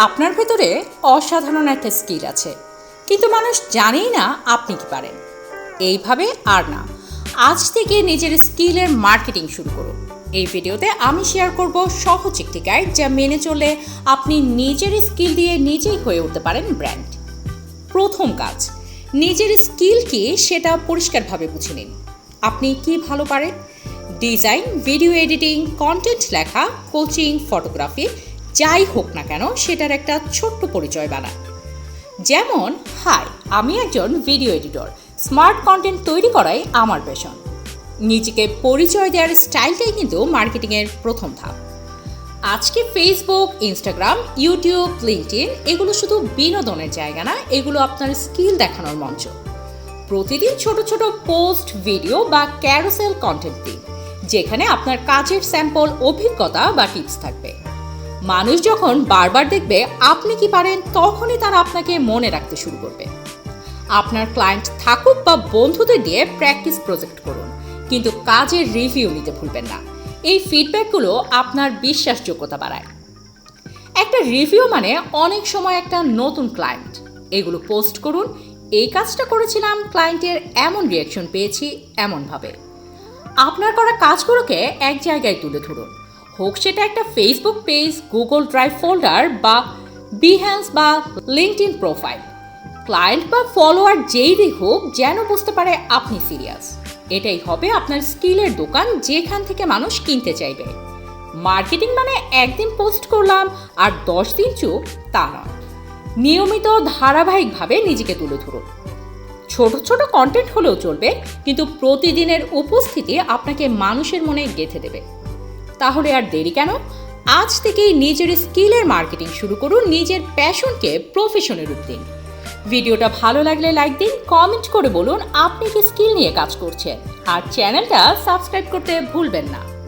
আপনার ভেতরে অসাধারণ একটা স্কিল আছে। কিন্তু মানুষ জানেই না আপনি কি পারেন। এইভাবে আর না। আজ থেকে নিজের স্কিলের মার্কেটিং শুরু করুন। এই ভিডিওতে আমি শেয়ার করব সহজ একটি গাইড যা মেনে চলে আপনি নিজের স্কিল দিয়ে নিজেই হয়ে উঠতে পারেন ব্র্যান্ড। প্রথম কাজ, নিজের স্কিল কি সেটা পরিষ্কারভাবে বুঝে নিন। আপনি কি ভালো পারেন? ডিজাইন, ভিডিও এডিটিং, কন্টেন্ট লেখা, কোচিং, ফটোগ্রাফি যাই হোক না কেন, সেটার একটা ছোট্ট পরিচয় বানান যেমন, হাই, আমি একজন ভিডিও এডিটর স্মার্ট কন্টেন্ট তৈরি করাই আমার পেশন নিজেকে পরিচয় দেওয়ার স্টাইলটাই কিন্তু মার্কেটিংয়ের প্রথম ধাপ। আজকে ফেসবুক ইনস্টাগ্রাম ইউটিউব লিঙ্কডিন এগুলো শুধু বিনোদনের জায়গা না, এগুলো আপনার স্কিল দেখানোর মঞ্চ। প্রতিদিন ছোট ছোট পোস্ট ভিডিও বা ক্যারোসেল কন্টেন্ট দিন, যেখানে আপনার কাজের স্যাম্পল অভিজ্ঞতা বা টিপস থাকবে। মানুষ যখন বারবার দেখবে আপনি কি পারেন, তখনই তারা আপনাকে মনে রাখতে শুরু করবে। আপনার ক্লায়েন্ট থাকুক বা বন্ধুদের দিয়ে প্র্যাকটিস প্রজেক্ট করুন, কিন্তু কাজের রিভিউ নিতে ভুলবেন না। এই ফিডব্যাকগুলো আপনার বিশ্বাসযোগ্যতা বাড়ায়। একটা রিভিউ মানে অনেক সময় একটা নতুন ক্লায়েন্ট এগুলো পোস্ট করুন, এই কাজটা করেছিলাম ক্লায়েন্টের এমন রিয়াকশন পেয়েছি, এমনভাবে। আপনার করা কাজগুলোকে এক জায়গায় তুলে ধরুন। হোক, সেটা একটা Facebook page Google Drive folder বা বিহ্যান্স বা লিঙ্কড ইন প্রোফাইল ক্লায়েন্ট বা ফলোয়ার যেই দেখুক, যেন বুঝতে পারে আপনি সিরিয়াস এটাই হবে আপনার স্কিলের দোকান, যেখান থেকে মানুষ কিনতে চাইবে। মার্কেটিং মানে একদিন পোস্ট করলাম আর দশ দিন চুপ, তা নয়। নিয়মিত ধারাবাহিকভাবে নিজেকে তুলে ধরুন। ছোট ছোট কন্টেন্ট হলেও চলবে, কিন্তু প্রতিদিনের উপস্থিতি আপনাকে মানুষের মনে গেঁথে দেবে। তাহলে আর দেরি কেন? আজ থেকেই নিজের স্কিলের মার্কেটিং শুরু করুন, নিজের প্যাশনকে প্রফেশনে রূপ দিন। ভিডিওটা ভালো লাগলে লাইক দিন, কমেন্ট করে বলুন আপনি কি স্কিল নিয়ে কাজ করছেন। আর চ্যানেলটা সাবস্ক্রাইব করতে ভুলবেন না।